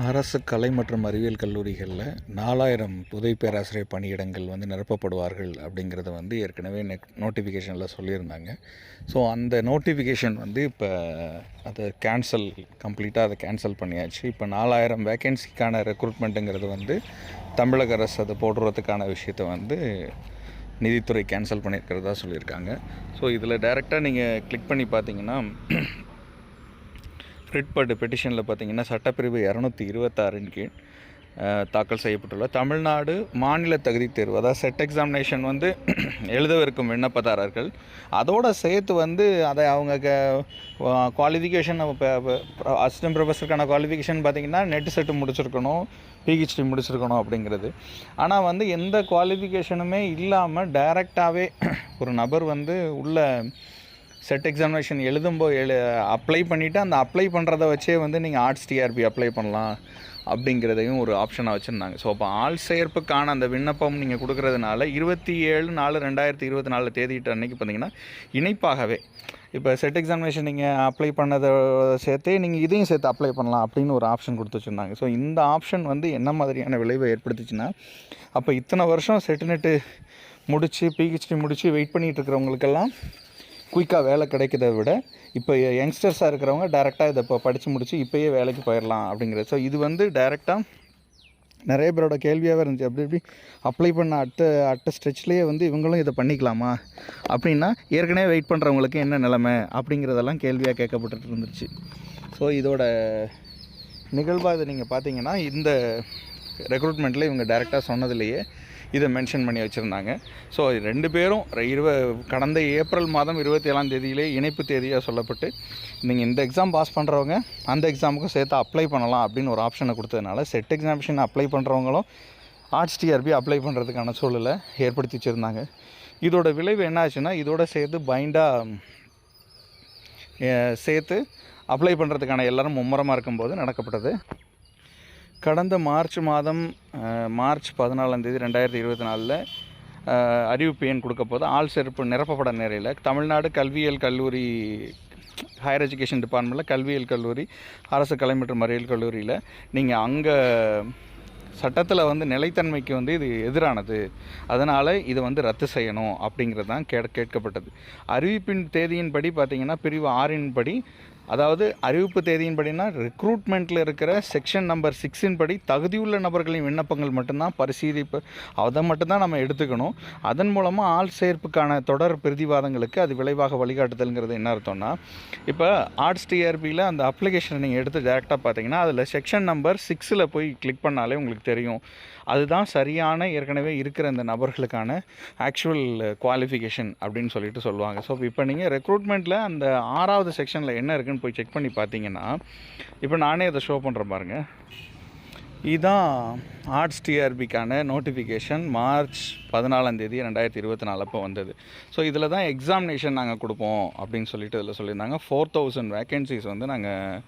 அரசு கலை மற்றும் அறிவியல் கல்லூரிகளில் நாலாயிரம் உதவி பேராசிரியர் பணியிடங்கள் வந்து நிரப்பப்படுவார்கள் அப்படிங்கிறத வந்து ஏற்கனவே நெக் நோட்டிஃபிகேஷனில் சொல்லியிருந்தாங்க. ஸோ அந்த நோட்டிஃபிகேஷன் வந்து இப்போ அதை கேன்சல் கம்ப்ளீட்டாக அதை கேன்சல் பண்ணியாச்சு. இப்போ நாலாயிரம் வேக்கன்சிக்கான ரெக்ரூட்மெண்ட்டுங்கிறது வந்து தமிழக அரசு அதை போடுறதுக்கான விஷயத்தை வந்து நிதித்துறை கேன்சல் பண்ணியிருக்கிறதா சொல்லியிருக்காங்க. ஸோ இதில் டைரெக்டாக நீங்கள் கிளிக் பண்ணி பார்த்தீங்கன்னா ரிட் பெட்டிஷனில் பார்த்தீங்கன்னா சட்டப்பிரிவு இரநூத்தி இருபத்தாறின் கீழ் தாக்கல் செய்யப்பட்டுள்ள தமிழ்நாடு மாநில தகுதி தேர்வு அதாவது செட் எக்ஸாமினேஷன் வந்து எழுதவிருக்கும் விண்ணப்பதாரர்கள் அதோடு சேர்த்து வந்து அதை அவங்க குவாலிஃபிகேஷன் அசிஸ்டன்ட் ப்ரொஃபஸருக்கான குவாலிஃபிகேஷன் பார்த்தீங்கன்னா நெட் செட்டு முடிச்சிருக்கணும் பிஹெச்டி முடிச்சிருக்கணும் அப்படிங்கிறது. ஆனால் வந்து எந்த குவாலிஃபிகேஷனுமே இல்லாமல் டைரெக்டாகவே ஒரு நபர் வந்து உள்ள செட் எக்ஸாமினேஷன் எழுதும்போது எழு அப்ளை பண்ணிவிட்டு அந்த அப்ளை பண்ணுறத வச்சே வந்து நீங்கள் ஆர்ட்ஸ் டிஆர்பி அப்ளை பண்ணலாம் அப்படிங்கிறதையும் ஒரு ஆப்ஷனாக வச்சுருந்தாங்க. ஸோ அப்போ ஆள் சேர்ப்புக்கான அந்த விண்ணப்பம் நீங்கள் கொடுக்குறதுனால இருபத்தி ஏழு நாலு ரெண்டாயிரத்தி இருபத்தி நாலு தேதிட்டு அன்றைக்கி பார்த்தீங்கன்னா இணைப்பாகவே இப்போ செட் எக்ஸாமினேஷன் நீங்கள் அப்ளை பண்ணதை சேர்த்தே நீங்கள் இதையும் சேர்த்து அப்ளை பண்ணலாம் அப்படின்னு ஒரு ஆப்ஷன் கொடுத்து வச்சுருந்தாங்க. ஸோ இந்த ஆப்ஷன் வந்து என்ன மாதிரியான விளைவை ஏற்படுத்துச்சுன்னா அப்போ இத்தனை வருஷம் செட்டுநெட்டு முடித்து பிஹெச்டி முடித்து வெயிட் பண்ணிகிட்டு இருக்கிறவங்களுக்கெல்லாம் குயிக்காக வேலை கிடைக்கிறத விட இப்போ யங்ஸ்டர்ஸாக இருக்கிறவங்க டேரெக்டாக இதை இப்போ படித்து முடித்து இப்போயே வேலைக்கு போயிடலாம் அப்படிங்கிறது ஸோ இது வந்து டைரெக்டாக நிறைய பேரோட கேள்வியாகவே இருந்துச்சு. அப்படி இப்படி அப்ளை பண்ண அட்ட அட்ட ஸ்ட்ரெச்லேயே வந்து இவங்களும் இதை பண்ணிக்கலாமா? அப்படின்னா ஏற்கனவே வெயிட் பண்ணுறவங்களுக்கு என்ன நிலமை அப்படிங்கிறதெல்லாம் கேள்வியாக கேட்கப்பட்டுட்டு இருந்துச்சு ஸோ இதோட நிகழ்வாக இதை நீங்கள் பார்த்தீங்கன்னா இந்த ரெக்ரூட்மெண்ட்டில் இவங்க டைரெக்டாக சொன்னதுலேயே இதை மென்ஷன் பண்ணி வச்சுருந்தாங்க. ஸோ ரெண்டு பேரும் இருவ கடந்த ஏப்ரல் மாதம் இருபத்தி ஏழாம் தேதியிலே இணைப்பு தேதியாக சொல்லப்பட்டு நீங்கள் இந்த எக்ஸாம் பாஸ் பண்ணுறவங்க அந்த எக்ஸாமுக்கும் சேர்த்து அப்ளை பண்ணலாம் அப்படின்னு ஒரு ஆப்ஷனை கொடுத்ததுனால செட் எக்ஸாமிஷன் அப்ளை பண்ணுறவங்களும் ஆர்ட்ஸ் டிஆர்பி அப்ளை பண்ணுறதுக்கான சூழலை ஏற்படுத்தி வச்சுருந்தாங்க. இதோட விளைவு என்ன ஆச்சுன்னா இதோட சேர்த்து பைண்டாக சேர்த்து அப்ளை பண்ணுறதுக்கான எல்லாரும் மும்முரமாக இருக்கும்போது நடக்கப்பட்டது. கடந்த மார்ச் மாதம் மார்ச் பதினாலாம் தேதி ரெண்டாயிரத்தி இருபத்தி நாலில் அறிவிப்பு எண் கொடுக்க போது ஆள் சேர்ப்பு நிரப்பப்பட நிறையில் தமிழ்நாடு கல்வியியல் கல்லூரி ஹையர் எஜுகேஷன் டிபார்ட்மெண்ட்டில் கல்வியியல் கல்லூரி அரசு கலை மற்றும் அறிவியல் கல்லூரியில் நீங்கள் அங்கே சட்டத்தில் வந்து நிலைத்தன்மைக்கு வந்து இது எதிரானது. அதனால் இதை வந்து ரத்து செய்யணும் அப்படிங்கிறது தான் கே கேட்கப்பட்டது. அறிவிப்பின் தேதியின்படி பார்த்திங்கன்னா பிரிவு ஆறின்படி அதாவது அறிவிப்பு தேதியின்படினா ரெக்ரூட்மெண்ட்டில் இருக்கிற செக்ஷன் நம்பர் சிக்ஸின் படி தகுதியுள்ள நபர்களின் விண்ணப்பங்கள் மட்டும்தான் பரிசீலிப்பு. அதை மட்டும்தான் நம்ம எடுத்துக்கணும். அதன் மூலமாக ஆள் சேர்ப்புக்கான தொடர் பிரதிவாதங்களுக்கு அது விளைவாக வழிகாட்டுதல்ங்கிறது என்ன அர்த்தம்னா இப்போ ஆர்ட்ஸ் டிஆர்பியில் அந்த அப்ளிகேஷனை நீங்கள் எடுத்து டேரெக்டாக பார்த்தீங்கன்னா அதில் செக்ஷன் நம்பர் சிக்ஸில் போய் கிளிக் பண்ணாலே உங்களுக்கு தெரியும். அதுதான் சரியான ஏற்கனவே இருக்கிற அந்த நபர்களுக்கான ஆக்சுவல் குவாலிஃபிகேஷன் அப்படின்னு சொல்லிட்டு சொல்லுவாங்க. ஸோ இப்போ நீங்கள் ரெக்ரூட்மெண்ட்டில் அந்த ஆறாவது செக்ஷனில் என்ன இருக்குதுன்னு போய் செக் பண்ணி பார்த்தீங்கன்னா இப்போ நானே அதை ஷோ பண்ணுறேன் பாருங்கள் இதுதான் ஆர்ட்ஸ் டிஆர்பிக்கான நோட்டிஃபிகேஷன் மார்ச் பதினாலாம் தேதி ரெண்டாயிரத்தி இருபத்தி நாலு அப்போ வந்தது. ஸோ இதில் தான் எக்ஸாமினேஷன் நாங்கள் கொடுப்போம் அப்படின்னு சொல்லிட்டு இதில் சொல்லியிருந்தாங்க. ஃபோர் தௌசண்ட் வேகன்சிஸ் வந்து நாங்கள்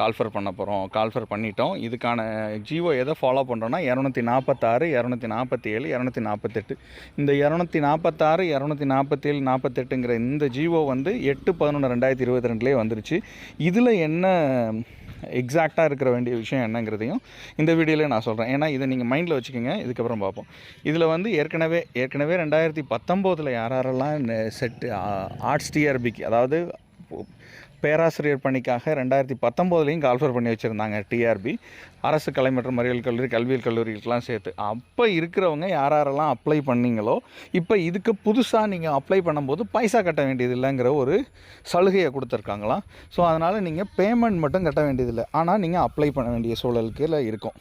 கால்ஃபர் பண்ண போகிறோம் கால்ஃபர் பண்ணிட்டோம். இதுக்கான ஜிஓ எதை ஃபாலோ பண்ணுறோன்னா இரநூத்தி நாற்பத்தாறு இரநூத்தி நாற்பத்தி ஏழு இரநூத்தி நாற்பத்தெட்டு. இந்த இரநூத்தி நாற்பத்தாறு இரநூத்தி நாற்பத்தேழு நாற்பத்தெட்டுங்கிற இந்த ஜிஓ வந்து எட்டு பதினொன்று ரெண்டாயிரத்தி இருபத்தி ரெண்டுலேயே வந்துருச்சு. இதில் என்ன எக்ஸாக்டாக இருக்கிற வேண்டிய விஷயம் என்னங்கிறதையும் இந்த வீடியோவில் நான் சொல்கிறேன் ஏன்னா இதை நீங்கள் மைண்டில் வச்சுக்கோங்க. இதுக்கப்புறம் பார்ப்போம். இதில் வந்து ஏற்கனவே ஏற்கனவே ரெண்டாயிரத்தி பத்தொம்போதில் யார் யாரெல்லாம் செட்டு ஆர்ட்ஸ் டிஆர்பிக்கு அதாவது பேராசிரியர் பணிக்காக ரெண்டாயிரத்தி பத்தொம்போதுலேயும் கால்ஃபர் பண்ணி வச்சுருந்தாங்க டிஆர்பி அரசு கலை மற்றும் மறியல் கல்லூரி கல்வியல் கல்லூரிகளுக்கெல்லாம் சேர்த்து. அப்போ இருக்கிறவங்க யார் யாரெல்லாம் அப்ளை பண்ணீங்களோ இப்போ இதுக்கு புதுசாக நீங்கள் அப்ளை பண்ணும்போது பைசா கட்ட வேண்டியது இல்லைங்கிற ஒரு சலுகையை கொடுத்துருக்காங்களாம் ஸோ அதனால் நீங்கள் பேமெண்ட் மட்டும் கட்ட வேண்டியதில்லை ஆனால் நீங்கள் அப்ளை பண்ண வேண்டிய சூழலுக்கு இருக்கும்.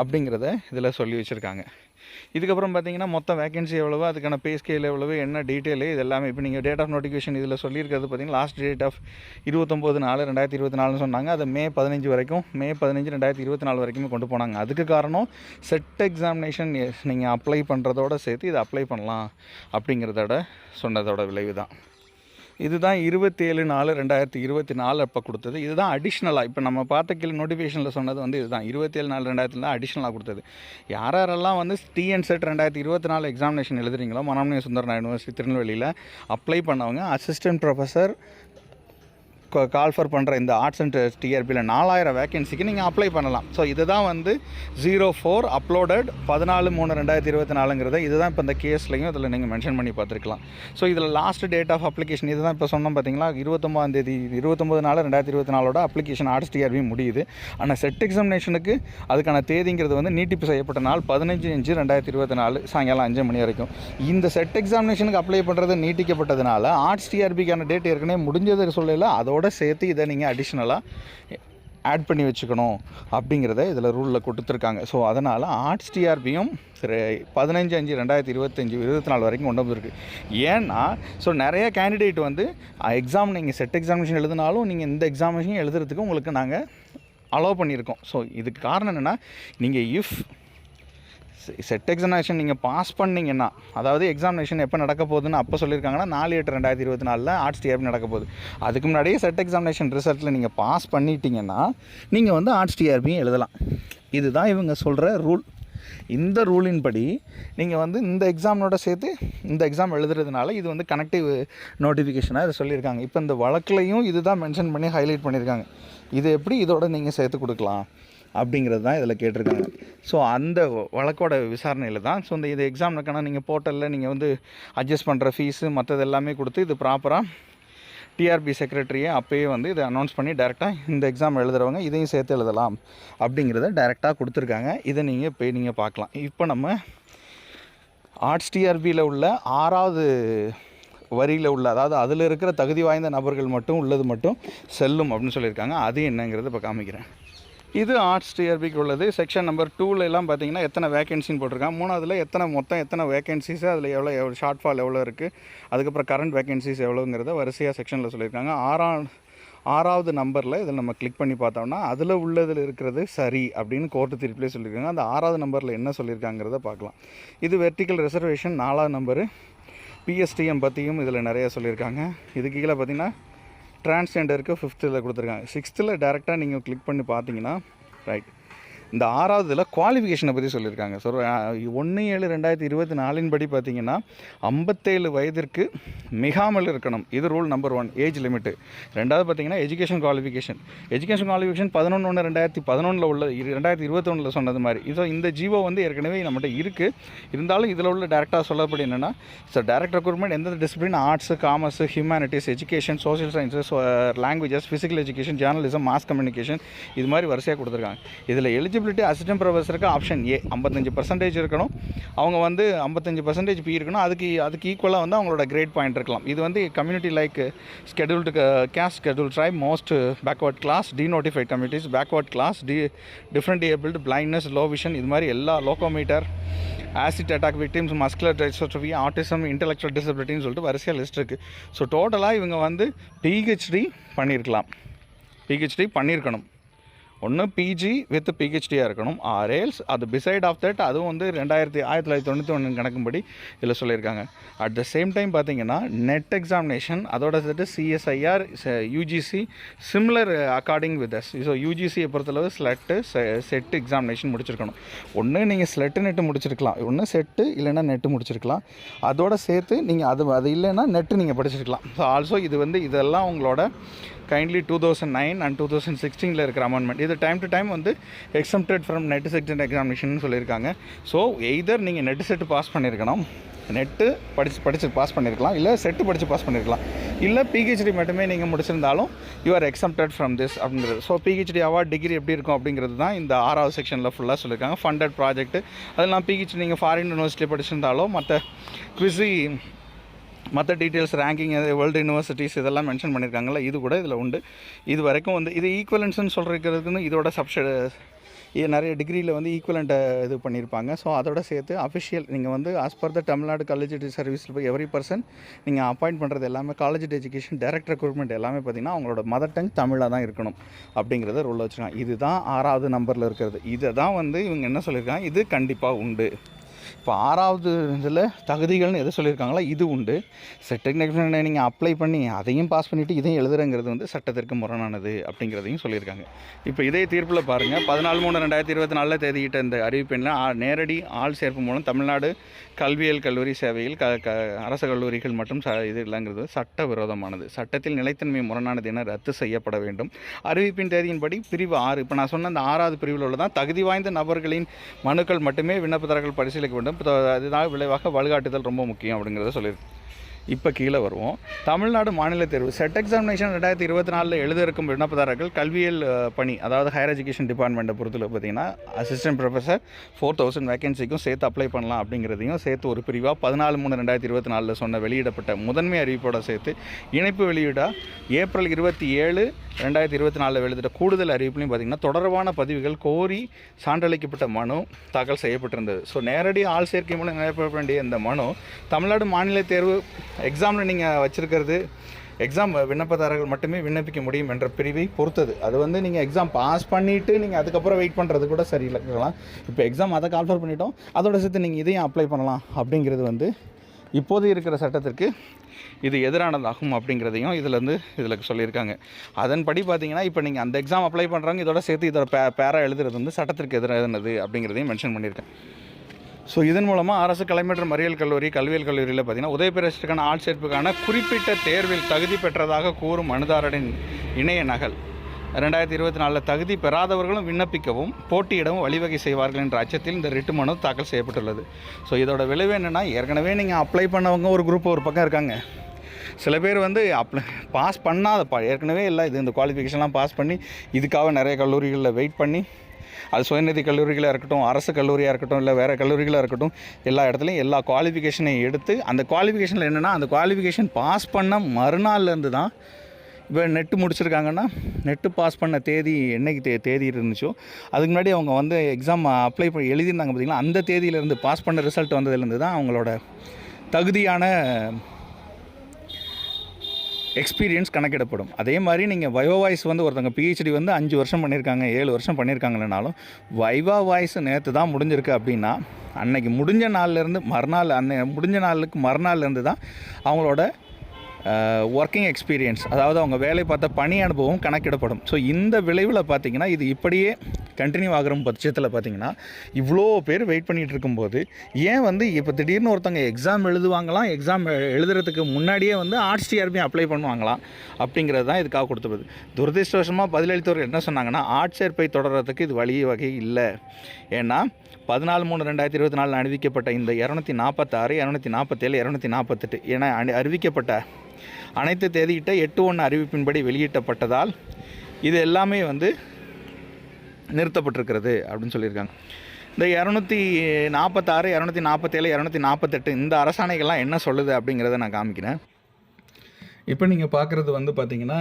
அப்படிங்கிறத இதில் சொல்லி வச்சுருக்காங்க. இதுக்கப்புறம் பார்த்தீங்கன்னா மொத்தம் வேகன்சி எவ்வளவு அதுக்கான பே ஸ்கேல் எவ்வளவு என்ன டீட்டெயிலு இது எல்லாமே இப்போ நீங்கள் டேட் ஆஃப் நோட்டிஃபிகேஷன் இதில் சொல்லியிருக்கிறது பார்த்தீங்கன்னா லாஸ்ட் டேட் ஆஃப் இருபத்தொம்போது நாலு ரெண்டாயிரத்தி இருபத்தி நாலுன்னு சொன்னாங்க. அது மே பதினஞ்சு வரைக்கும் மே பதினஞ்சு ரெண்டாயிரத்தி இருபத்தி நாலு வரைக்குமே கொண்டு போனாங்க. அதுக்கு காரணம் செட் எக்ஸாமினேஷன் நீங்கள் அப்ளை பண்ணுறதோட சேர்த்து இதை அப்ளை பண்ணலாம் அப்படிங்கிறதோட சொன்னதோட விளைவு தான் இதுதான் இருபத்தேழு நாலு ரெண்டாயிரத்தி இருபத்தி நாலு அப்போ கொடுத்தது. இதுதான் அடிஷ்னலாக இப்போ நம்ம பார்த்த கீழே நோட்டிஃபிகேஷனில் சொன்னது வந்து இதுதான். இருபத்தேழு நாலு ரெண்டாயிரத்தில் தான் அடிஷ்னலாக கொடுத்தது. யார் யாரெல்லாம் வந்து டிஎன் செட் ரெண்டாயிரத்தி இருபத்தி நாலு எக்ஸாமினேஷன் எழுதுறீங்களோ மனோன்மய சுந்தரனா யூனிவர்சிட்டி திருநெல்வேலியில் அப்ளை பண்ணவங்க அசிஸ்டன்ட் ப்ரொஃபஸர் கால்ஃபர் பண்ணுற இந்த ஆர்ட்ஸ் அண்ட் டிஆர்பியில் நாலாயிரம் வேகன்சிக்கு நீங்கள் அப்ளை பண்ணலாம். ஸோ இதுதான் வந்து ஜீரோ ஃபோர் அப்லோடட் பதினாலு மூணு ரெண்டாயிரத்தி இருபத்தி நாலுங்கிறத இதுதான் இப்போ இந்த கேஸ்லையும் இதில் நீங்கள் மென்ஷன் பண்ணி பார்த்துருக்கலாம். ஸோ இதில் லாஸ்ட் டேட் ஆஃப் அப்ளிகேஷன் இதுதான் இப்போ சொன்னோம் பார்த்தீங்களா இருபத்தொம்பதாந்தேதி இருபத்தொம்பது நாலு ரெண்டாயிரத்தி இருபத்தி நாலோட அப்ளிகேஷன் ஆர்ட்ஸ் டிஆர்பி முடியுது. ஆனால் செட் எக்ஸாமினேஷனுக்கு அதுக்கான தேதிங்கிறது வந்து நீட்டிப்பு செய்யப்பட்ட நாள் பதினஞ்சு அஞ்சு ரெண்டாயிரத்தி இருபத்தி நாலு சாயங்காலம் அஞ்சு மணி வரைக்கும். இந்த செட் எக்ஸாமினேஷனுக்கு அப்ளை பண்ணுறது நீட்டிக்கப்பட்டதுனால ஆர்ட்ஸ் டிஆர்பிக்கான டேட் ஏற்கனவே முடிஞ்சது சொல்லல அதோட சேர்த்து இதை நீங்கள் அடிஷ்னலாக ஆட் பண்ணி வச்சுக்கணும் அப்படிங்கிறத இதில் ரூலில் கொடுத்துருக்காங்க. ஸோ அதனால் ஆர்ட்ஸ் டிஆர்பியும் பதினஞ்சு அஞ்சு ரெண்டாயிரத்தி இருபத்தஞ்சி இருபத்தி நாலு வரைக்கும் கொண்டு வந்திருக்கு. ஏன்னா ஸோ நிறைய கேண்டிடேட் வந்து எக்ஸாம் நீங்கள் செட் எக்ஸாமினேஷன் எழுதினாலும் நீங்கள் இந்த எக்ஸாமினேஷன் எழுதுறதுக்கு உங்களுக்கு நாங்கள் அலோவ் பண்ணியிருக்கோம். ஸோ இதுக்கு காரணம் என்னென்னா நீங்கள் இஃப் செட் எக்ஸாமினேஷன் நீங்கள் பாஸ் பண்ணீங்கன்னா அதாவது எக்ஸாமினேஷன் எப்போ நடக்க போகுதுன்னு அப்போ சொல்லியிருக்காங்கன்னா நாலு எட்டு ரெண்டாயிரத்தி இருபத்தி நாலில் ஆர்ட்ஸ் டிஆர்பி நடக்க போகுது. அதுக்கு முன்னாடியே செட் எக்ஸாமினேஷன் ரிசல்ட்டில் நீங்கள் பாஸ் பண்ணிட்டீங்கன்னா நீங்கள் வந்து ஆர்ட்ஸ் டிஆர்பியும் எழுதலாம். இதுதான் இவங்க சொல்கிற ரூல் இந்த ரூலின் படி நீங்கள் வந்து இந்த எக்ஸாமோட சேர்த்து இந்த எக்ஸாம் எழுதுறதுனால இது வந்து கனெக்டிவ் நோட்டிஃபிகேஷனாக இதை சொல்லியிருக்காங்க. இப்போ இந்த வழக்குலையும் இதுதான் மென்ஷன் பண்ணி ஹைலைட் பண்ணியிருக்காங்க. இது எப்படி இதோட நீங்கள் சேர்த்து கொடுக்கலாம்? அப்படிங்கிறது தான் இதில் கேட்டிருக்காங்க. ஸோ அந்த வழக்கோட விசாரணையில் தான் ஸோ இந்த இது எக்ஸாம்னுக்கான நீங்கள் போர்ட்டலில் நீங்கள் வந்து அட்ஜஸ்ட் பண்ணுற ஃபீஸு மற்றது எல்லாமே கொடுத்து இது ப்ராப்பராக டிஆர்பி செக்ரட்டரியை அப்போயே வந்து இதை அனௌன்ஸ் பண்ணி டேரெக்டாக இந்த எக்ஸாம் எழுதுறவங்க இதையும் சேர்த்து எழுதலாம் அப்படிங்கிறத டேரெக்டாக கொடுத்துருக்காங்க. இதை நீங்கள் போய் நீங்கள் பார்க்கலாம். இப்போ நம்ம ஆர்ட்ஸ் டிஆர்பியில் உள்ள ஆறாவது வரியில் உள்ள அதாவது அதில் இருக்கிற தகுதி வாய்ந்த நபர்கள் மட்டும் உள்ளது மட்டும் செல்லும் அப்படின்னு சொல்லியிருக்காங்க. அது என்னங்கிறத இப்போ காமிக்கிறேன். இது ஆர்ட்ஸ் டிஆர்பிக்கு உள்ளது. செக்ஷன் நம்பர் டூவில் எல்லாம் பார்த்தீங்கன்னா எத்தனை வேகன்சின்னு போட்டிருக்காங்க. மூணாவதுல எத்தனை மொத்தம் எத்தனை வேகன்சிஸ் அதில் எவ்வளோ எவ்வளோ ஷார்ட் ஃபால் எவ்வளோ இருக்குது அதுக்கப்புறம் கரண்ட் வேகன்சிஸ் எவ்வளோங்கிறத வரிசையாக செக்ஷனில் சொல்லியிருக்காங்க. ஆறாம் ஆறாவது நம்பரில் இதில் நம்ம கிளிக் பண்ணி பார்த்தோம்னா அதில் உள்ளதில் இருக்கிறது சரி அப்படின்னு கோர்ட்டு திருப்பிலே சொல்லியிருக்காங்க. அந்த ஆறாவது நம்பரில் என்ன சொல்லியிருக்காங்கிறத பார்க்கலாம். இது வெர்டிக்கல் ரிசர்வேஷன் நாலாவது நம்பரு பிஎஸ்டிஎம் பற்றியும் இதில் நிறைய சொல்லியிருக்காங்க. இதுக்கு கீழே பார்த்தீங்கன்னா டிரான்ஸ்ஜெண்டருக்கு ஃபிஃப்த்தில் கொடுத்துருக்காங்க. சிக்ஸ்த்தில் டேரெக்டாக நீங்கள் கிளிக் பண்ணி பார்த்தீங்கன்னா ரைட் இந்த ஆறாவதுல குவாலிஃபிகேஷனை பற்றி சொல்லியிருக்காங்க. ஸோ ஒன்று ஏழு ரெண்டாயிரத்தி இருபத்தி நாலின் படி பார்த்தீங்கன்னா ஐம்பத்தேழு வயதிற்கு மிகாமல் இருக்கணும். இது rule number one age limit ரெண்டாவது பார்த்தீங்கன்னா எஜுகேஷன் குவாலிஃபிகேஷன் எஜுகேஷன் குவாலிஃபிகேஷன் பதினொன்று ஒன்று ரெண்டாயிரத்தி பதினொன்றில் உள்ள இரு- ரெண்டாயிரத்தி இருபத்தொன்னில் சொன்னது மாதிரி. இதோ இந்த ஜீவோ வந்து ஏற்கனவே நம்மகிட்ட இருக்குது இருந்தாலும் இதில் உள்ள டேரக்டாக சொல்லப்படி என்னென்னா ஸோ டேரக்ட் ரெக்ரூட்மெண்ட் எந்த discipline arts commerce humanities education social sciences languages physical education journalism mass communication இது மாதிரி வரிசையாக கொடுத்துருக்காங்க. இதில் எலிஜிபிலிட்டி அசிஸ்டன்ட் ப்ரொஃபஸருக்கு ஆப்ஷன் ஏ ஐம்பத்தஞ்சு பர்சன்டேஜ் இருக்கணும். அவங்க வந்து ஐம்பத்தஞ்சு பர்சன்டேஜ் பி இருக்கணும். அதுக்கு அதுக்கு ஈக்குவலாக வந்து அவங்களோட கிரேட் பாயிண்ட் இருக்கலாம். இது வந்து community like scheduled caste schedule tribe most backward class denotified communities backward class D different abled blindness low vision இது மாதிரி எல்லா locomotor acid attack victims muscular dystrophy autism intellectual டிசபிலிட்டின்னு சொல்லிட்டு வரிசையாக லிஸ்ட் இருக்குது ஸோ டோட்டலாக இவங்க வந்து பிஹெச்டி பண்ணியிருக்கலாம் பிஹெச்டி பண்ணியிருக்கணும் ஒன்று பிஜி வித் பிஹெச்டியாக இருக்கணும். ஆர் ஏல்ஸ் அது பிசைட் ஆஃப் தட் அதுவும் வந்து ரெண்டாயிரத்தி ஆயிரத்தி தொள்ளாயிரத்தி தொண்ணூற்றி ஒன்று கணக்கும்படி இதில் சொல்லியிருக்காங்க. அட் த சேம் டைம் பார்த்தீங்கன்னா நெட் எக்ஸாமினேஷன் அதோட சேர்த்து CSIR UGC similar according with as so யூஜிசியை பொறுத்தளவு ஸ்லெட்டு செட் எக்ஸாமினேஷன் முடிச்சிருக்கணும். ஒன்று நீங்கள் ஸ்லெட்டு நெட்டு முடிச்சிருக்கலாம். ஒன்று செட்டு இல்லைன்னா நெட்டு முடிச்சிருக்கலாம். அதோட சேர்த்து நீங்கள் அது அது இல்லைன்னா நெட்டு நீங்கள் படிச்சிருக்கலாம். ஸோ ஆல்சோ இது வந்து இதெல்லாம் உங்களோட kindly two thousand nine and two thousand சிக்ஸ்டீனில் இருக்கிற அமெண்ட்மெண்ட் இது டைம் டு டைம் வந்து exempted from NET section examination சொல்லியிருக்காங்க. ஸோ எய்தர் நீங்கள் நெட் செட்டு பாஸ் பண்ணியிருக்கணும் நெட்டு படித்து படித்து பாஸ் பண்ணியிருக்கலாம் இல்லை செட்டு படித்து பாஸ் பண்ணியிருக்கலாம் இல்லை பிஹெச்டி மட்டுமே நீங்கள் முடிச்சிருந்தாலும் you are exempted from this அப்படிங்கிறது ஸோ பிஹெச்டி அவார்ட் டிகிரி எப்படி இருக்கும் அப்படிங்கிறது தான் இந்த ஆறாவது செக்ஷனில் ஃபுல்லாக சொல்லியிருக்காங்க. ஃபண்டட் ப்ராஜெக்ட் அதெல்லாம் பிஹெச்டி நீங்கள் ஃபாரின் யூனிவர்சிட்டி படிச்சிருந்தாலும் மற்ற குவிசி மற்ற டீட்டெயில்ஸ் ரேங்கிங் வேர்ல்டு யூனிவர்சிட்டிஸ் இதெல்லாம் மென்ஷன் பண்ணியிருக்காங்கல்ல இது கூட இதில் உண்டு. இது வரைக்கும் வந்து இது ஈக்குவலன்ஸ்னு சொல்கிறதுக்குன்னு இதோட சப்ஷ நிறைய டிகிரியில் வந்து ஈக்குவலண்ட்டை இது பண்ணியிருப்பாங்க ஸோ அதோட சேர்த்து அஃபிஷியல் நீங்கள் வந்து as per the Tamil Nadu college சர்வீஸில் போய் எவ்ரி பர்சன் நீங்கள் அப்பாயிண்ட் பண்ணுறது எல்லாமே காலேஜ் எஜுகேஷன் டைரக்ட் ரெக்ரூட்மெண்ட் எல்லாமே பார்த்தீங்கன்னா அவங்களோட மதர் டங் தமிழாக தான் இருக்கணும் அப்படிங்கிறத ரூல் வச்சுருக்காங்க. இதுதான் ஆறாவது நம்பரில் இருக்கிறது. இதை தான் வந்து இவங்க என்ன சொல்லியிருக்காங்க? இது கண்டிப்பாக உண்டு. இப்போ ஆறாவது இதில் தகுதிகள்னு எது சொல்லியிருக்காங்களோ இது உண்டு. செட்டெக்னிக் நீங்கள் அப்ளை பண்ணி அதையும் பாஸ் பண்ணிவிட்டு இதையும் எழுதுறங்கிறது வந்து சட்டத்திற்கு முரணானது அப்படிங்கிறதையும் சொல்லியிருக்காங்க. இப்போ இதே தீர்ப்பில் பாருங்கள் பதினாலு மூணு ரெண்டாயிரத்தி இருபத்தி நாலில் தேதியிட்ட இந்த அறிவிப்பில் ஆ- நேரடி ஆள் சேர்ப்பு மூலம் தமிழ்நாடு கல்வியியல் கல்லூரி சேவையில் க க அரசு கல்லூரிகள் மற்றும் ச இது இல்லைங்கிறது சட்ட விரோதமானது சட்டத்தில் நிலைத்தன்மை முரணானது என ரத்து செய்யப்பட வேண்டும். அறிவிப்பின் தேதியின்படி பிரிவு ஆறு. இப்போ நான் சொன்ன அந்த ஆறாவது பிரிவில் உள்ளதான் தகுதி வாய்ந்த நபர்களின் மனுக்கள் மட்டுமே விண்ணப்பதாரர்கள் பரிசீலிக்க வேண்டும். இப்போ அதுதான் விளைவாக வழிகாட்டுதல் ரொம்ப முக்கியம் அப்படிங்கிறத சொல்லியிருக்கு இப்போ கீழே வருவோம். தமிழ்நாடு மாநில தேர்வு. செட் எக்ஸாமினேஷன் ரெண்டாயிரத்தி இருபத்தி நாலில் எழுத இருக்கும் விண்ணப்பதாரர்கள் கல்வியியல் பணி அதாவது ஹையர் எஜுகேஷன் டிபார்ட்மெண்ட்டை பொறுத்தல பார்த்தீங்கன்னா அசிஸ்டன்ட் ப்ரொஃபஸர் ஃபோர் தௌசண்ட் வேகன்சிக்கும் சேர்த்து அப்ளை பண்ணலாம் அப்படிங்கிறதையும் சேர்த்து ஒரு பிரிவாக பதினாலு மூணு ரெண்டாயிரத்தி இருபத்தி நாலில் சொன்ன வெளியிடப்பட்ட முதன்மை அறிவிப்போட சேர்த்து இணைப்பு வெளியீடாக ஏப்ரல் இருபத்தி ஏழு ரெண்டாயிரத்தி இருபத்தி நாலில் வெளியிட்ட கூடுதல் அறிவிப்புலையும் பார்த்தீங்கன்னா தொடர்பான பதிவுகள் கோரி சான்றளிக்கப்பட்ட மனு தாக்கல் செய்யப்பட்டிருந்தது. ஸோ நேரடி ஆள் சேர்க்கை மூலம் நிறைவேற்ற வேண்டிய இந்த மனு தமிழ்நாடு மாநில தேர்வு எக்ஸாமில் நீங்கள் வச்சுருக்கிறது எக்ஸாம் விண்ணப்பதாரர்கள் மட்டுமே விண்ணப்பிக்க முடியும் என்ற பிரிவை பொறுத்தது. அது வந்து நீங்கள் எக்ஸாம் பாஸ் பண்ணிவிட்டு நீங்கள் அதுக்கப்புறம் வெயிட் பண்ணுறது கூட சரியில்லைக்கலாம் இப்போ எக்ஸாம் அதை கால்ஃபர் பண்ணிட்டோம். அதோட சேர்த்து நீங்கள் இதையும் அப்ளை பண்ணலாம் அப்படிங்கிறது வந்து இப்போது இருக்கிற சட்டத்திற்கு இது எதிரானதாகும் அப்படிங்கிறதையும் இதிலேருந்து இதில் சொல்லியிருக்காங்க. அதன்படி பார்த்தீங்கன்னா இப்போ நீங்கள் அந்த எக்ஸாம் அப்ளை பண்ணுறாங்க இதோட சேர்த்து இதோட பே பேரா எழுதுறது வந்து சட்டத்திற்கு எதிரானது அப்படிங்கிறதையும் மென்ஷன் பண்ணியிருக்கேன். ஸோ இதன் மூலமாக அரசு கலை மறியல் கல்லூரி கல்வியல் கல்லூரியில் பார்த்தீங்கன்னா உதயபிரசுக்கான ஆட்சேர்ப்புக்கான குறிப்பிட்ட தேர்வில் தகுதி பெற்றதாக கூறும் மனுதாரரின் இணைய நகல். ரெண்டாயிரத்தி இருபத்தி நாலில் தகுதி பெறாதவர்களும் விண்ணப்பிக்கவும் போட்டியிடவும் வழிவகை செய்வார்கள் என்ற அச்சத்தில் இந்த ரிட்டு மனு தாக்கல் செய்யப்பட்டுள்ளது. ஸோ இதோட விளைவு என்னென்னா ஏற்கனவே நீங்கள் அப்ளை பண்ணவங்க ஒரு குரூப் ஒரு பக்கம் இருக்காங்க. சில பேர் வந்து அப்ளை பாஸ் பண்ணாத பா ஏற்கனவே இல்லை இது இந்த குவாலிஃபிகேஷன்லாம் பாஸ் பண்ணி இதுக்காக நிறைய கல்லூரிகளில் வெயிட் பண்ணி அது சுயநிதி கல்லூரிகளாக இருக்கட்டும் அரசு கல்லூரியாக இருக்கட்டும் இல்லை வேறு கல்லூரிகளாக இருக்கட்டும் எல்லா இடத்துலையும் எல்லா குவாலிஃபிகேஷனையும் எடுத்து அந்த குவாலிஃபிகேஷனில் என்னென்னா அந்த குவாலிஃபிகேஷன் பாஸ் பண்ண மறுநாள்லேருந்து தான் இப்போ நெட்டு முடிச்சிருக்காங்கன்னா நெட்டு பாஸ் பண்ண தேதி என்னைக்கு தே தேதி இருந்துச்சோ அதுக்கு முன்னாடி அவங்க வந்து எக்ஸாம் அப்ளை பண்ணி எழுதியிருந்தாங்க பார்த்திங்களா அந்த தேதியிலேருந்து பாஸ் பண்ண ரிசல்ட் வந்ததுலேருந்து தான் அவங்களோட தகுதியான எக்ஸ்பீரியன்ஸ் கணக்கிடப்படும். அதே மாதிரி நீங்கள் வைவா வாய்ஸ் வந்து ஒருத்தவங்க பிஹெச்டி வந்து அஞ்சு வருஷம் பண்ணியிருக்காங்க ஏழு வருஷம் பண்ணியிருக்காங்கனாலும் வைவா வாய்ஸ் நேற்று தான் முடிஞ்சிருக்கு அப்படின்னா அன்னைக்கு முடிஞ்ச நாள்லேருந்து மறுநாள் அன்னை முடிஞ்ச நாளுக்கு மறுநாள்லேருந்து தான் அவங்களோட ஒர்க்கிங் எக்ஸ்பீரியன்ஸ் அதாவது அவங்க வேலை பார்த்த பணி அனுபவம் கணக்கிடப்படும். ஸோ இந்த விளைவில் பார்த்தீங்கன்னா இது இப்படியே கண்டினியூ ஆகிற பட்சத்தில் பார்த்தீங்கன்னா இவ்வளோ பேர் வெயிட் பண்ணிகிட்டு இருக்கும்போது ஏன் வந்து இப்போ திடீர்னு ஒருத்தவங்க எக்ஸாம் எழுதுவாங்களாம் எக்ஸாம் எழுதுறதுக்கு முன்னாடியே வந்து ஆர்ட்ஸ் டிஆர்பி அப்ளை பண்ணுவாங்களாம் அப்படிங்கிறது தான் இதுக்காக கொடுத்துருது துரதிருஷ்டவசமாக பதிலளித்தவர் என்ன சொன்னாங்கன்னா ஆர்ட்ஸ் சேர்ப்பை தொடர்றதுக்கு இது வழி வகை இல்லை. ஏன்னா பதினாலு மூணு ரெண்டாயிரத்தி இருபத்தி நாலில் அறிவிக்கப்பட்ட இந்த இரநூத்தி நாற்பத்தாறு இரநூத்தி நாற்பத்தேழு இரநூத்தி நாற்பத்தெட்டு என அறிவிக்கப்பட்ட அனைத்து தேதியிட்ட எட்டு ஒன்று அறிவிப்பின்படி வெளியிட்டப்பட்டதால் இது எல்லாமே வந்து நிறுத்தப்பட்டிருக்கிறது அப்படின்னு சொல்லியிருக்காங்க. இந்த இரநூத்தி நாற்பத்தாறு இரநூத்தி நாற்பத்தேழு இரநூத்தி நாற்பத்தெட்டு இந்த அரசாணைகள்லாம் என்ன சொல்லுது அப்படிங்கிறத நான் காமிக்கிறேன். இப்போ நீங்கள் பார்க்குறது வந்து பார்த்தீங்கன்னா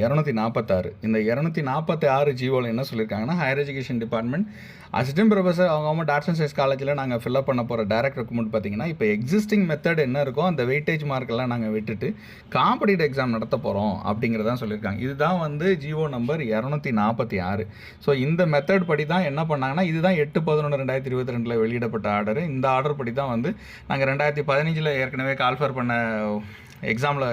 இரநூத்தி நாற்பத்தாறு இந்த இரநூத்தி நாற்பத்தி ஆறு ஜீவோவில் என்ன சொல்லியிருக்காங்கன்னா higher education department assistant professor அவங்க அவங்க ஆர்ட்ஸ் அண்ட் சயின்ஸ் காலேஜில் நாங்கள் ஃபில்அப் பண்ண போகிற டைரக்ட் ரெக்குமெண்ட் பார்த்தீங்கன்னா இப்போ எக்ஸிஸ்டிங் மெத்தட் என்ன இருக்கோ அந்த வெயிட்டேஜ் மார்க்கெல்லாம் நாங்கள் விட்டுட்டு காம்படிட்டிவ் எக்ஸாம் நடத்த போகிறோம் அப்படிங்கிறதான் சொல்லியிருக்காங்க இதுதான் வந்து ஜியோ நம்பர் இரநூத்தி நாற்பத்தி ஆறு ஸோ இந்த மெத்தட் படி தான் என்ன பண்ணாங்கன்னா இதுதான் எட்டு பதினொன்று ரெண்டாயிரத்தி இருபத்தி ரெண்டில் வெளியிடப்பட்ட ஆர்டர் இந்த ஆர்டர் படி தான் வந்து நாங்கள் ரெண்டாயிரத்தி பதினஞ்சில் ஏற்கனவே கால்ஃபர் பண்ண எக்ஸாமில்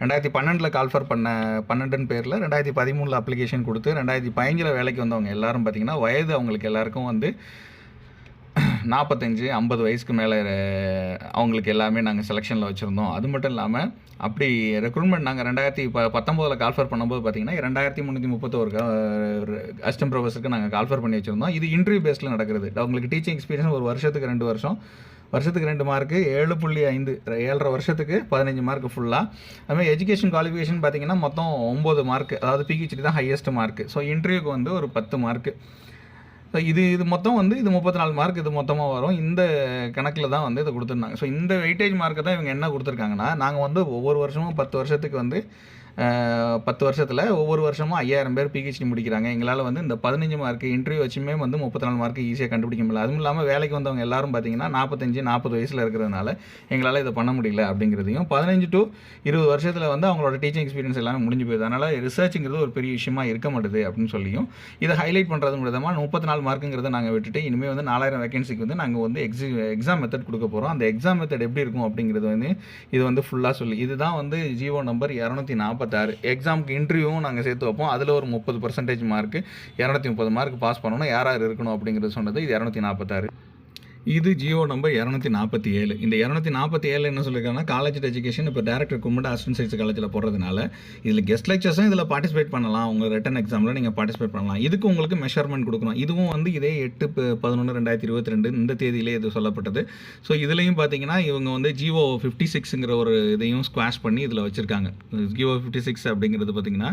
ரெண்டாயிரத்தி பன்னெண்டில் கால்ஃபர் பண்ண பன்னெண்டுன்னு பேரில் ரெண்டாயிரத்தி பதிமூணில் அப்ளிகேஷன் கொடுத்து ரெண்டாயிரத்தி பதினஞ்சில் வேலைக்கு வந்தவங்க எல்லாரும் பார்த்திங்கன்னா வயது அவங்களுக்கு எல்லாருக்கும் வந்து நாற்பத்தஞ்சு ஐம்பது வயசுக்கு மேலே அவங்களுக்கு எல்லாமே நாங்கள் செலெக்ஷனில் வச்சுருந்தோம். அது மட்டும் இல்லாமல் அப்படி ரெக்ரூட்மெண்ட் நாங்கள் ரெண்டாயிரத்தி ப பத்தொம்போதில் கால்ஃபர் பண்ணும்போது பார்த்திங்கன்னா ரெண்டாயிரத்தி முந்நூற்றி முப்பத்தோரு அஸ்டம் ப்ரொஃபஸருக்கு நாங்கள் கால்ஃபர் பண்ணி வச்சுருந்தோம். இது இன்டர்வியூ பேஸில் நடக்கிறது. அவங்களுக்கு டீச்சிங் எக்ஸ்பீரியன்ஸ் ஒரு வருஷத்துக்கு ரெண்டு வருஷம். வருஷத்துக்கு ரெண்டு மார்க்கு ஏழு புள்ளி ஐந்து ஏழரை வருஷத்துக்கு பதினஞ்சு மார்க் ஃபுல்லாக அதுமாதிரி எஜுகேஷன் குவாலிஃபிகேஷன் பார்த்தீங்கன்னா மொத்தம் ஒம்பது மார்க் அதாவது பிஹெச்டி தான் ஹையஸ்ட் மார்க் ஸோ இன்டர்வியூக்கு வந்து ஒரு பத்து மார்க்கு ஸோ இது இது மொத்தம் வந்து இது முப்பத்தி நாலு மார்க் இது மொத்தமாக வரும். இந்த கணக்கில் தான் வந்து இதை கொடுத்துருந்தாங்க. ஸோ இந்த வெயிட்டேஜ் மார்க்கை தான் இவங்க என்ன கொடுத்துருக்காங்கன்னா நாங்கள் வந்து ஒவ்வொரு வருஷமும் பத்து வருஷத்துக்கு வந்து பத்து வருஷத்தில் ஒவ்வொரு வருஷமும் ஐயாயிரம் பேர் பிஹெச்டி முடிக்கிறாங்க. எங்களால் வந்து இந்த பதினஞ்சு மார்க் இன்டர்வியூ வச்சுமே வந்து முப்பத்தி நாலு மார்க் ஈஸியாக கண்டுபிடிக்க முடியல. அதுவும் இல்லாமல் வேலைக்கு வந்தவங்க எல்லாரும் பார்த்தீங்கன்னா நாற்பத்தஞ்சு நாற்பது வயசில் இருக்கிறதுனால எங்களால் இதை பண்ண முடியல அப்படிங்கிறதையும் பதினஞ்சு டு இருபது வருஷத்தில் வந்து அவங்களோட டீச்சிங் எக்ஸ்பீரியன்ஸ் எல்லாமே முடிஞ்சு போயிடுது. அதனால் ரிசர்ச்ங்கிறது ஒரு பெரிய விஷயமா இருக்க மாட்டுது அப்படின்னு சொல்லியும் இதை ஹைலைட் பண்ணுறது விதமாக முப்பத்தி நாலு மார்க்குங்கிறத நாங்கள் விட்டுட்டு இனிமேல் வந்து நாலாயிரம் வேகன்சிக்கு வந்து நாங்கள் வந்து எக்ஸி எக்ஸாம் மெத்தட் கொடுக்க போகிறோம் அந்த எக்ஸாம் மெத்தட் எப்படி இருக்கும் அப்படிங்கிறது வந்து இது வந்து ஃபுல்லாக சொல்லி இதுதான் வந்து ஜியோ நம்பர் இரநூத்தி நாற்பத்தாறு எக்ஸாமுக்கு இன்டர்வியூவும் நாங்கள் சேர்த்து வைப்போம். அதில் ஒரு முப்பது பர்சன்டேஜ் மார்க்கு இரநூத்தி முப்பது மார்க் பாஸ் பண்ணணும். யார் யார் இருக்கணும் அப்படிங்கிறது சொன்னது. இது இரநூத்தி நாற்பத்தாறு இது ஜியோ நம்பர் இரநூத்தி நாற்பத்தி ஏழு. இந்த இரநூத்தி நாற்பத்தி ஏழு என்ன சொல்லியிருக்காங்கன்னா காலேஜ் எஜுகேஷன் இப்போ டேரக்டர் கும்பிட்டு அசிஸ்டன்ட் சயின்ஸ் காலேஜில் போடுறதுனால இதில் கெஸ்ட் லெக்சர்ஸும் இதில் பார்ட்டிசிபேட் பண்ணலாம். உங்கள் ரிட்டன் எக்ஸாமில் நீங்கள் பார்ட்டிசிபேட் பண்ணலாம். இதுக்கு உங்களுக்கு மெஷர்மெண்ட் கொடுக்கணும். இதுவும் வந்து இதே எட்டு பதினொன்று ரெண்டாயிரத்தி இருபத்தி ரெண்டு இந்த தேதியிலே இது சொல்லப்பட்டது. ஸோ இதுலேயும் பார்த்தீங்கன்னா இவங்க வந்து ஜியோ ஃபிஃப்டி சிக்ஸுங்கிற ஒரு இதையும் ஸ்குவாஷ் பண்ணி இதில் வச்சுருக்காங்க. ஜியோ ஃபிஃப்டி சிக்ஸ் அப்படிங்கிறது பார்த்தீங்கன்னா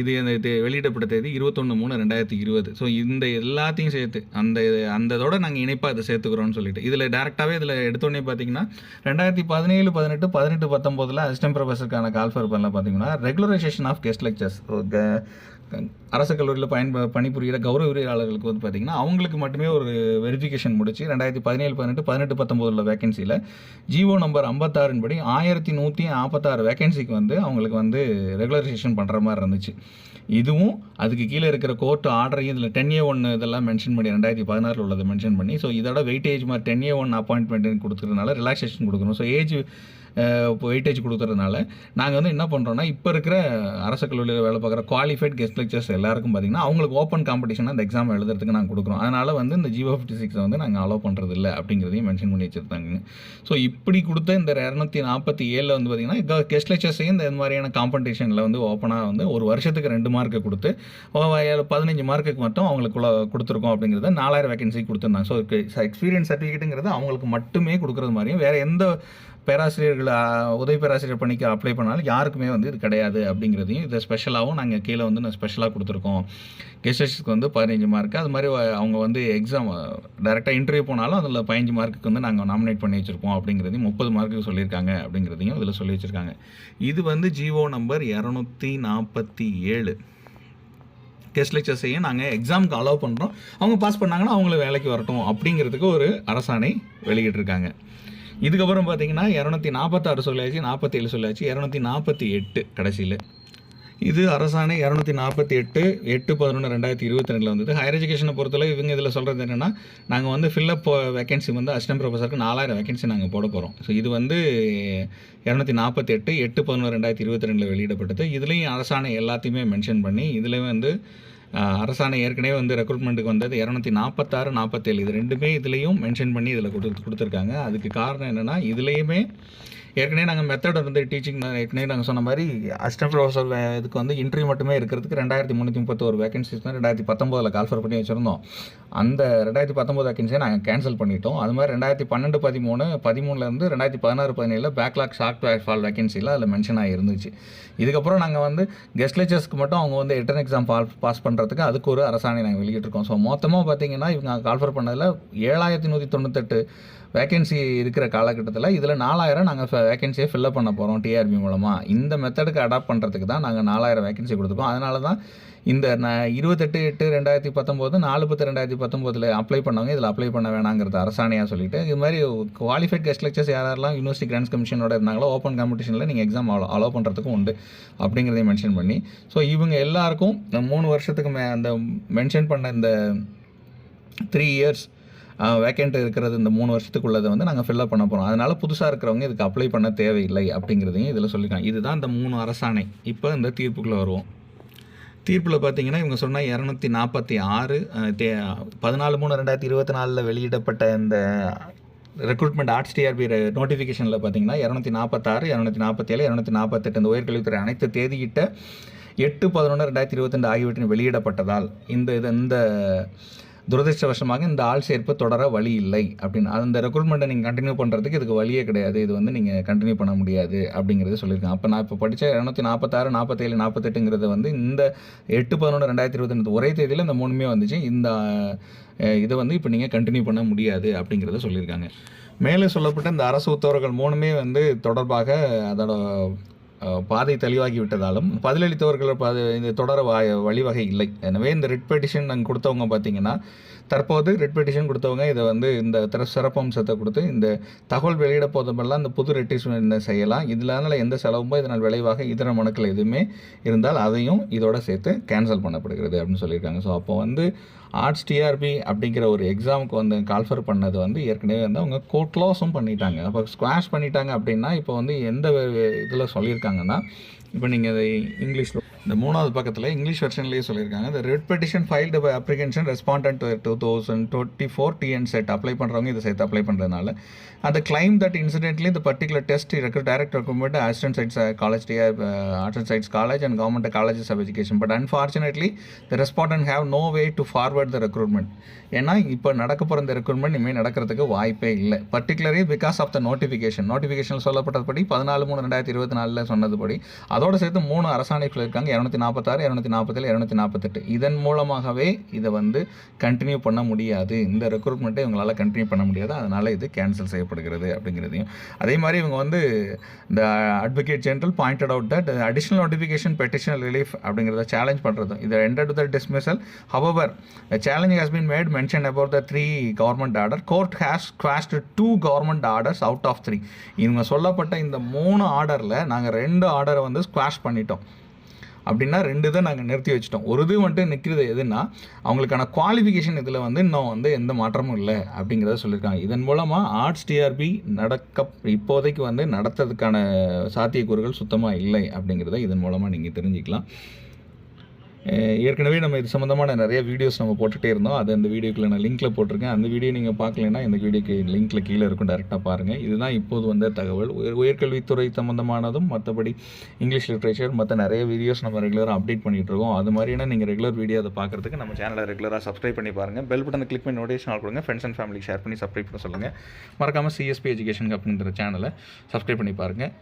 இது அந்த இது வெளியிடப்பட்ட தேதி இருபத்தொன்று மூணு ரெண்டாயிரத்தி இருபது. ஸோ இந்த எல்லாத்தையும் சேர்த்து அந்த அந்த இதோட நாங்கள் இணைப்பாக அதை சேர்த்துக்கிறோம்னு சொல்லிட்டு. இதில் டேரெக்டாகவே இதில் எடுத்தோடனே பார்த்தீங்கன்னா ரெண்டாயிரத்தி பதினேழு பதினெட்டு பதினெட்டு பத்தொம்போதில் அசிஸ்டன்ட் ப்ரொஃபஸருக்கான கால்ஃபர் பண்ணல பார்த்தீங்கன்னா ரெகுலரைசேஷன் ஆஃப் கெஸ்ட் லெக்சர்ஸ் அரசு கல்லூரியில் பயன்ப பணிபுரிகிற கௌரவ உரியாளர்களுக்கு வந்து பார்த்திங்கன்னா அவங்களுக்கு மட்டுமே ஒரு வெரிஃபிகேஷன் முடிச்சு ரெண்டாயிரத்தி பதினேழு பதினெட்டு பதினெட்டு பத்தொம்போதில் வேகன்சியில் ஜிஓ நம்பர் ஐம்பத்தாறின் படி ஆயிரத்தி நூற்றி நாற்பத்தாறு வேகன்சிக்கு வந்து அவங்களுக்கு வந்து ரெகுலரைசேஷன் பண்ணுற மாதிரி இருந்துச்சு. இதுவும் அதுக்கு கீழே இருக்கிற கோர்ட் ஆர்டரையும் இதில் டென் ஏ ஒன் இதெல்லாம் மென்ஷன் பண்ணி ரெண்டாயிரத்தி பதினாறில் உள்ளதை மென்ஷன் பண்ணி ஸோ இதோட வெயிட்டேஜ் மாதிரி டென் ஏ ஒன் அப்பாயின்மெண்ட் கொடுத்துறதுனால ரிலாக்ஸேஷன் கொடுக்கணும். ஸோ ஏஜ் வெயிட்டேஜ் கொடுக்குறதுனால நாங்கள் வந்து என்ன பண்ணுறோன்னா இப்போ இருக்கிற அரசு கல்லூரியில் வேலை பார்க்குற குவாலிஃபைட் கெஸ்ட் லெக்சர்ஸ் எல்லாருக்கும் பார்த்தீங்கன்னா அவங்களுக்கு ஓப்பன் காம்படிஷன் அந்த எக்ஸாம் எழுதுறதுக்கு நாங்கள் கொடுக்குறோம். அதனால் வந்து இந்த ஜியோ ஃபிஃப்டி சிக்ஸை வந்து நாங்கள் அலோவ் பண்ணுறது இல்லை அப்படிங்கிறதையும் மென்ஷன் பண்ணி வச்சுருந்தாங்க. ஸோ இப்படி கொடுத்த இந்த இரநூத்தி நாற்பத்தி ஏழில் வந்து பார்த்திங்கன்னா கெஸ்ட் லெக்சர்ஸையும் இந்த மாதிரியான காம்படிஷனில் வந்து ஓப்பனாக வந்து ஒரு வருஷத்துக்கு ரெண்டு மார்க்கை கொடுத்து பதினஞ்சு மார்க்குக்கு மட்டும் அவங்களுக்கு கொடுத்துருக்கோம் அப்படிங்கிறத நாலாயிரம் வேகன்சி கொடுத்துருந்தாங்க. ஸோ எக்ஸ்பீரியன்ஸ் சர்டிஃபிகேட்டுங்கிறது அவங்களுக்கு மட்டுமே கொடுக்குறது மாதிரியும் வேறு எந்த பேராசிரியர்கள் உதவி பேராசிரியர் பணிக்கு அப்ளை பண்ணாலும் யாருக்குமே வந்து இது கிடையாது அப்படிங்கிறதையும் இதை ஸ்பெஷலாகவும் நாங்கள் கீழே வந்து நான் ஸ்பெஷலாக கொடுத்துருக்கோம். கெஸ்டர்ஸ்க்கு வந்து பதினஞ்சு மார்க் அது மாதிரி அவங்க வந்து எக்ஸாம் டேரெக்டாக இன்டர்வியூ போனாலும் அதில் பதினஞ்சு மார்க்குக்கு வந்து நாங்கள் நாமினேட் பண்ணி வச்சுருப்போம் அப்படிங்கிறதையும் முப்பது மார்க்குக்கு சொல்லியிருக்காங்க அப்படிங்கிறதையும் இதில் சொல்லி வச்சுருக்காங்க. இது வந்து ஜிஓ நம்பர் இரநூத்தி நாற்பத்தி ஏழு. கெஸ்ட் லெக்சர்ஸையும் நாங்கள் எக்ஸாமுக்கு அலோவ் பண்ணுறோம் அவங்க பாஸ் பண்ணாங்கன்னா அவங்கள வேலைக்கு வரட்டும் அப்படிங்கிறதுக்கு ஒரு அரசாணை வெளியிட்டிருக்காங்க. இதுக்கப்புறம் பார்த்தீங்கன்னா இரநூத்தி நாற்பத்தாறு சொல்லியாச்சு நாற்பத்தேழு சொல்லியாச்சு இரநூத்தி நாற்பத்தி எட்டு கடைசியில். இது அரசாணை இரநூத்தி நாற்பத்தி எட்டு எட்டு பதினொன்று ரெண்டாயிரத்தி இருபத்தி ரெண்டில் வந்தது. ஹையர் எஜுகேஷனை பொறுத்தவரை இவங்க இதில் சொல்கிறது என்னென்னா நாங்கள் வந்து ஃபில்லப் வேகன்சி வந்து அசிஸ்டன்ட் ப்ரொஃபஸருக்கு நாலாயிரம் வேகன்சி நாங்கள் போட போகிறோம் ஸோ இது வந்து இரநூத்தி நாற்பத்தி எட்டு எட்டு பதினொன்று ரெண்டாயிரத்தி இருபத்தி ரெண்டில் வெளியிடப்பட்டது. இதுலேயும் அரசாணை எல்லாத்தையுமே மென்ஷன் பண்ணி இதுலேயும் வந்து அரசாணை ஏற்கனவே வந்து ரெக்ரூட்மெண்ட்டுக்கு வந்தது இரநூத்தி நாற்பத்தாறு நாற்பத்தேழு இது ரெண்டுமே இதுலேயும் மென்ஷன் பண்ணி இதில் கொடுத்து கொடுத்துருக்காங்க. அதுக்கு காரணம் என்னென்னா இதுலேயுமே ஏற்கனவே நாங்கள் மெத்தட் வந்து டீச்சிங் ஏற்கனவே நாங்கள் சொன்ன மாதிரி அசிஸ்டன்ட் ப்ரொஃபஸர் இதுக்கு வந்து இன்டர்வியூ மட்டுமே இருக்கிறதுக்கு ரெண்டாயிரத்தி முந்நூற்றி முப்பத்தோரு வேகன்சிஸ் தான் ரெண்டாயிரத்தி பத்தொம்போதில் கால்ஃபர் பண்ணி வச்சுருந்தோம். அந்த ரெண்டாயிரத்தி பத்தொம்போது வேகன்சியை நாங்கள் கேன்சல் பண்ணிட்டோம். அது மாதிரி ரெண்டாயிரத்தி பன்னெண்டு பதிமூணு பதிமூணுலேருந்து ரெண்டாயிரத்தி பதினாறு பதினேழில் பேக்லாக் சாஃப்ட்வேர் ஃபால் வேகன்சியில் அதில் மென்ஷன் ஆகிருந்துச்சு இதுக்கப்புறம் நாங்கள் வந்து கெஸ்ட் லெக்சர்ஸ்க்கு மட்டும் அவங்க வந்து எட்டன் எக்ஸாம் பால் பாஸ் பண்ணுறதுக்கு அதுக்கு ஒரு அரசாணை நாங்கள் வெளியிட்டிருக்கோம். ஸோ மொத்தமாக பார்த்தீங்கன்னா இவங்க கால்ஃபர் பண்ணதில் ஏழாயிரத்தி நூற்றி தொண்ணூத்தெட்டு வேகன்சி இருக்கிற காலகட்டத்தில் இதில் நாலாயிரம் நாங்கள் வேகன்சியை ஃபில்லப் பண்ண போகிறோம் டிஆர்பி மூலமாக இந்த மெத்தடுக்கு அடாப்ட் பண்ணுறதுக்கு தான் நாங்கள் நாலாயிரம் வேகன்சி கொடுத்துருக்கோம். அதனால தான் இந்த நான் இருபத்தெட்டு எட்டு ரெண்டாயிரத்தி பத்தொம்போது நாலு பத்து ரெண்டாயிரத்தி பத்தொம்போதில் அப்ளை பண்ணவங்க இதில் அப்ளை பண்ண வேணாங்கிறது அரசாணையாக சொல்லிட்டு இது மாதிரி குவாலிஃபைட் கெஸ்ட் லெக்சர்ஸ் யாரெல்லாம் யூனிவர்சிட்டி கிராண்ட்ஸ் கமிஷனோட இருந்தாங்களோ ஓப்பன் காம்படிஷனில் நீங்கள் எக்ஸாம் அலோ அலோவ் பண்ணுறதுக்கும் உண்டு அப்படிங்கிறதையும் மென்ஷன் பண்ணி. ஸோ இவங்க எல்லாருக்கும் மூணு வருஷத்துக்கு மே அந்த மென்ஷன் பண்ண இந்த த்ரீ இயர்ஸ் வேக்கண்ட் இருக்கிறது இந்த மூணு வருஷத்துக்குள்ளதை வந்து நாங்கள் ஃபில்லப் பண்ண போகிறோம் அதனால் புதுசாக இருக்கிறவங்க இதுக்கு அப்ளை பண்ண தேவையில்லை அப்படிங்கிறதையும் இதில் சொல்லியிருக்காங்க இதுதான் இந்த மூணு அரசாணை. இப்போ இந்த தீர்ப்புக்குள்ளே வருவோம். தீர்ப்பில் பார்த்தீங்கன்னா இவங்க சொன்னால் இரநூத்தி நாற்பத்தி ஆறு தே பதினாலு மூணு ரெண்டாயிரத்தி இருபத்தி நாலில் வெளியிடப்பட்ட இந்த ரெக்ரூட்மெண்ட் ஆர்ட்ஸ் டிஆர்பி நோட்டிஃபிகேஷனில் பார்த்தீங்கன்னா இரநூத்தி நாற்பத்தாறு இரநூத்தி நாற்பத்தேழு இரநூத்தி நாற்பத்தெட்டு இந்த உயர்கல்வித்துறை அனைத்து தேதியிட்ட எட்டு பதினொன்று ரெண்டாயிரத்தி இருபத்திரெண்டு ஆகியவற்றின் வெளியிடப்பட்டதால் இந்த இது இந்த துரதிருஷ்டவசமாக இந்த ஆள் சேர்ப்பு தொடர வழி இல்லை அப்படின்னு. அந்த ரெக்ரூட்மெண்ட்டை நீங்கள் கண்டினியூ பண்ணுறதுக்கு இதுக்கு வழியே கிடையாது. இது வந்து நீங்கள் கண்டினியூ பண்ண முடியாது அப்படிங்கிறது சொல்லியிருக்காங்க. அப்போ நான் இப்போ படித்த இரநூத்தி நாற்பத்தாறு நாற்பத்தேழு நாற்பத்தெட்டுங்கிறது வந்து இந்த எட்டு பதினொன்று ரெண்டாயிரத்தி இருபத்தி ஒரே தேதியில் இந்த மூணுமே வந்துச்சு. இந்த இதை வந்து இப்போ நீங்கள் கண்டினியூ பண்ண முடியாது அப்படிங்கிறத சொல்லியிருக்காங்க. மேலே சொல்லப்பட்ட இந்த அரசு உத்தரவுகள் மூணுமே வந்து தொடர்பாக அதோட பாதை தெளிவாகி விட்டதாலும் பதிலளித்தவர்கள் பாதை இது தொடர வா வழிவகை இல்லை. எனவே இந்த ரிட் பெட்டிஷன் நாங்கள் கொடுத்தவங்க பார்த்தீங்கன்னா தற்போது ரெட் பெட்டிஷன் கொடுத்தவங்க இதை வந்து இந்த திற சிறப்பம்சத்தை கொடுத்து இந்த தகவல் வெளியிட போதுமெல்லாம் இந்த புது ரெட்டிஷன் செய்யலாம் இதனால எந்த செலவுமோ இதனால் விளைவாக இதர மனுக்கள் எதுவுமே இருந்தால் அதையும் இதோட சேர்த்து கேன்சல் பண்ணப்படுகிறது அப்படின்னு சொல்லியிருக்காங்க. ஸோ அப்போ வந்து ஆர்ட்ஸ் டிஆர்பி அப்படிங்கிற ஒரு எக்ஸாமுக்கு வந்து கால்ஃபர் பண்ணது வந்து ஏற்கனவே வந்து அவங்க கோர்ட் லாஸும் பண்ணிட்டாங்க. அப்போ ஸ்குவாஷ் பண்ணிட்டாங்க அப்படின்னா இப்போ வந்து எந்த இதில் சொல்லியிருக்காங்கன்னா இப்போ நீங்கள் அதை இங்கிலீஷில் இந்த மூணாவது பக்கத்தில் இங்கிலீஷ் வெர்ஷன்லேயே சொல்லியிருக்காங்க. இந்த writ petition filed by application respondent two thousand twenty four TN set apply பண்ணுறவங்க இதை சேர்த்து அப்ளை பண்ணுறதுனால அந்த கிளைம் தட் இன்சிடென்ட்லி இந்த particular test ரெக்கர் direct recommend assistant science college arts science college and government colleges of education but unfortunately the respondent have no way to forward the recruitment ஏன்னா இப்போ நடக்க போகிற இந்த ரெக்ரூட்மெண்ட் இனிமேல் நடக்கிறதுக்கு வாய்ப்பே இல்லை. Particularly because of the notification notification சொல்லப்பட்டபடி பதினாலு மூணு ரெண்டாயிரத்தி இருபத்தி நாலில் சொன்னதுபடி அதோட சேர்த்து மூணு அரசாணைகள் இருக்காங்க. இரநூத்தி நாற்பத்தாறு இரநூத்தி நாற்பத்தேழு இரநூத்தி நாற்பத்தெட்டு இதன் மூலமாகவே இதை வந்து கண்டினியூ பண்ண முடியாது. இந்த ரெக்ரூட்மெண்ட்டை இவங்களால் கண்டினியூ பண்ண முடியாது. அதனால் இது கேன்சல் செய்யப்படுகிறது அப்படிங்கிறதையும். அதே மாதிரி இவங்க வந்து இந்த advocate general pointed out that additional notification petitioner relief அப்படிங்கிறத சேலஞ்ச் பண்ணுறதும் இது ended the dismissal however challenge a challenge made mention about the three government order court has court two government orders out of three இவங்க சொல்லப்பட்ட இந்த மூணு ஆர்டரில் நாங்கள் ரெண்டு ஆர்டரை வந்து ஸ்குவாஷ் பண்ணிட்டோம். அப்படின்னா ரெண்டு தான் நாங்கள் நிறுத்தி வச்சிட்டோம். ஒரு இது வந்துட்டு நிற்கிறது எதுன்னா அவங்களுக்கான குவாலிஃபிகேஷன் இதில் வந்து இன்னும் வந்து எந்த மாற்றமும் இல்லை அப்படிங்கிறத சொல்லியிருக்காங்க இதன் மூலமாக ஆர்ட்ஸ் டிஆர்பி நடக்க இப்போதைக்கு வந்து நடத்துறதுக்கான சாத்தியக்கூறுகள் சுத்தமாக இல்லை அப்படிங்கிறத இதன் மூலமாக நீங்கள் தெரிஞ்சுக்கலாம். ஏற்கனவே நம்ம இது சம்மந்தமான நிறைய வீடியோஸ் நம்ம போட்டுகிட்டே இருந்தோம். அது அந்த வீடியோக்குள்ள நான் லிங்க்கில் போட்டிருக்கேன். அந்த வீடியோ நீங்கள் பார்க்கலன்னா இந்த வீடியோக்கு லிங்க்கில் கீழே இருக்கும் டேரெக்டாக பாருங்கள் இதுதான் இப்போது வந்த தகவல். உயர் உயர்கல்வித்துறை சம்மந்தமானதும் மற்றபடி இங்கிலீஷ் லிட்ரேச்சர் மற்ற நிறைய வீடியோஸ் நம்ம ரெகுலராக அப்டேட் பண்ணிகிட்ருக்கோம் இருக்கோம். அது மாதிரியான நீங்கள் ரெகுலர் வீடியோ அதை பார்க்குறதுக்கு நம்ம சேனலை ரெகுலராக சப்ஸ்கிரைப் பண்ணி பாருங்கள் பெல் பட்டனை கிளிக் பண்ணி நோட்டிஃபிகேஷன் ஆல் கொடுங்க. ஃப்ரெண்ட்ஸ் அண்ட் ஃபேமிலி ஷேர் பண்ணி சப்ஸ்கிரைப் பண்ண சொல்லுங்கள் மறக்காமல் சிஎஸ்பி எஜுகேஷன் அப்படின்ற சேனலை சப்ஸ்கிரைப் பண்ணி பாருங்கள்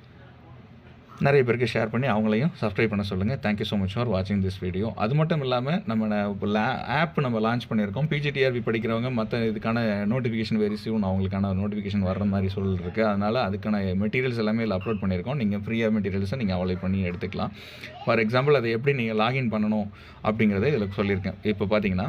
நிறைய பேருக்கு ஷேர் பண்ணி அவங்களையும் சப்ஸ்கிரைப் பண்ண சொல்லுங்கள் thank you so much for வாட்சிங் திஸ் வீடியோ அது மட்டும் இல்லாமல் நம்ம ஆப் நம்ம லான்ச் பண்ணியிருக்கோம். பிஜிடிஆர்பி படிக்கிறவங்க மற்ற இதுக்கான நோட்டிஃபிகேஷன் வெரி சூன் அவங்களுக்கான நோட்டிஃபிகேஷன் வர மாதிரி சூழல் இருக்குது அதனால் அதுக்கான மெட்டீரியல்ஸ் எல்லாமே இதில் அப்லோட் பண்ணியிருக்கோம். நீங்கள் ஃப்ரீயாக மெட்டீரியல்ஸை நீங்கள் அவைல் பண்ணி எடுத்துக்கலாம். ஃபார் எக்ஸாம்பிள் அதை எப்படி நீங்கள் லாகின் பண்ணணும் அப்படிங்கிறத இதில் சொல்லியிருக்கேன். இப்போ பார்த்தீங்கன்னா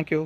thank you